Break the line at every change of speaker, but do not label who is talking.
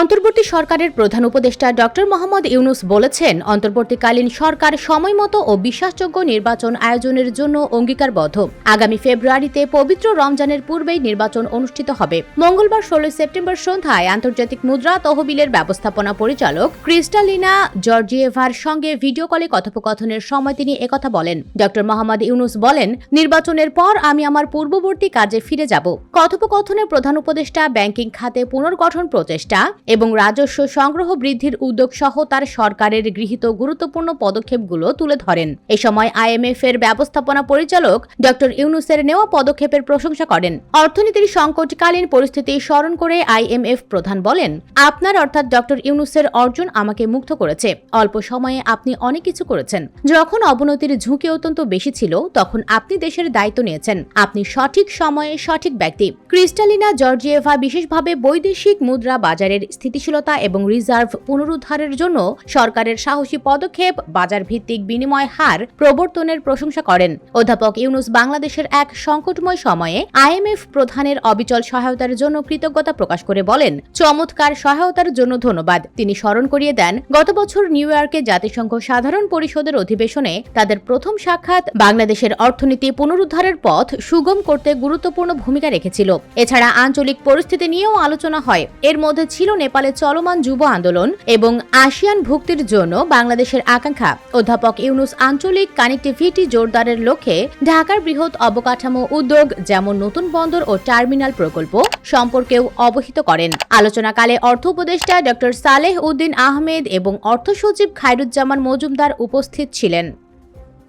অন্তর্বর্তী সরকারের প্রধান উপদেষ্টা ডক্টর মোহাম্মদ ইউনুস বলেছেন, অন্তর্বর্তীকালীন সরকার সময়মতো ও বিশ্বাসযোগ্য নির্বাচন আয়োজনের জন্য অঙ্গীকারবদ্ধ। আগামী ফেব্রুয়ারিতে পবিত্র রমজানের পূর্বেই নির্বাচন অনুষ্ঠিত হবে। মঙ্গলবার ষোলোই সেপ্টেম্বর সন্ধ্যায় আন্তর্জাতিক মুদ্রা তহবিলের ব্যবস্থাপনা পরিচালক ক্রিস্টালিনা জর্জিয়েভার সঙ্গে ভিডিও কলে কথোপকথনের সময় তিনি একথা বলেন। ডক্টর মোহাম্মদ ইউনুস বলেন, নির্বাচনের পর আমি আমার পূর্ববর্তী কাজে ফিরে যাব। কথোপকথনে প্রধান উপদেষ্টা ব্যাংকিং খাতে পুনর্গঠন প্রচেষ্টা এবং রাজস্ব সংগ্রহ বৃদ্ধির উদ্যোগ সহ তার সরকারের গৃহীত গুরুত্বপূর্ণ পদক্ষেপগুলো তুলে ধরেন। এ সময় আইএমএফ এর ব্যবস্থাপনা পরিচালক ডক্টর ইউনুসের নেওয়া পদক্ষেপের প্রশংসা করেন। অর্থনীতির সংকটকালীন পরিস্থিতি স্মরণ করে আইএমএফ প্রধান বলেন, আপনার অর্থাৎ ডক্টর ইউনুসের অর্জন আমাকে মুগ্ধ করেছে। অল্প সময়ে আপনি অনেক কিছু করেছেন। যখন অবনতির ঝুঁকি অত্যন্ত বেশি ছিল, তখন আপনি দেশের দায়িত্ব নিয়েছেন। আপনি সঠিক সময়ে সঠিক ব্যক্তি। ক্রিস্টালিনা জর্জিয়েভা বিশেষভাবে বৈদেশিক মুদ্রা বাজারের স্থিতিশীলতা এবং রিজার্ভ পুনরুদ্ধারের জন্য সরকারের সাহসী পদক্ষেপ বাজার ভিত্তিক বিনিময় হার প্রবর্তনের প্রশংসা করেন। অধ্যাপক ইউনুস বাংলাদেশের এক সংকটময় সময়ে আইএমএফ প্রধানের অবিচল সহায়তার জন্য কৃতজ্ঞতা প্রকাশ করে বলেন, চমৎকার সহায়তার জন্য ধন্যবাদ। তিনি স্মরণ করিয়ে দেন, গত বছর নিউ ইয়র্কে জাতিসংঘ সাধারণ পরিষদের অধিবেশনে তাদের প্রথম সাক্ষাৎ বাংলাদেশের অর্থনীতি পুনরুদ্ধারের পথ সুগম করতে গুরুত্বপূর্ণ ভূমিকা রেখেছিল। এছাড়া আঞ্চলিক পরিস্থিতি নিয়েও আলোচনা হয়। এর মধ্যে ছিল নেপালে চলমান যুব আন্দোলন এবং আসিয়ান ভুক্তির জন্য বাংলাদেশের আকাঙ্ক্ষা। অধ্যাপক ইউনুস আঞ্চলিক কানেক্টিভিটি জোরদারের লক্ষ্যে ঢাকার বৃহৎ অবকাঠামো উদ্যোগ যেমন নতুন বন্দর ও টার্মিনাল প্রকল্প সম্পর্কেও অবহিত করেন। আলোচনাকালে অর্থ উপদেষ্টা ডক্টর সালেহ উদ্দিন আহমেদ এবং অর্থ সচিব খায়রুজ্জামান মজুমদার উপস্থিত ছিলেন।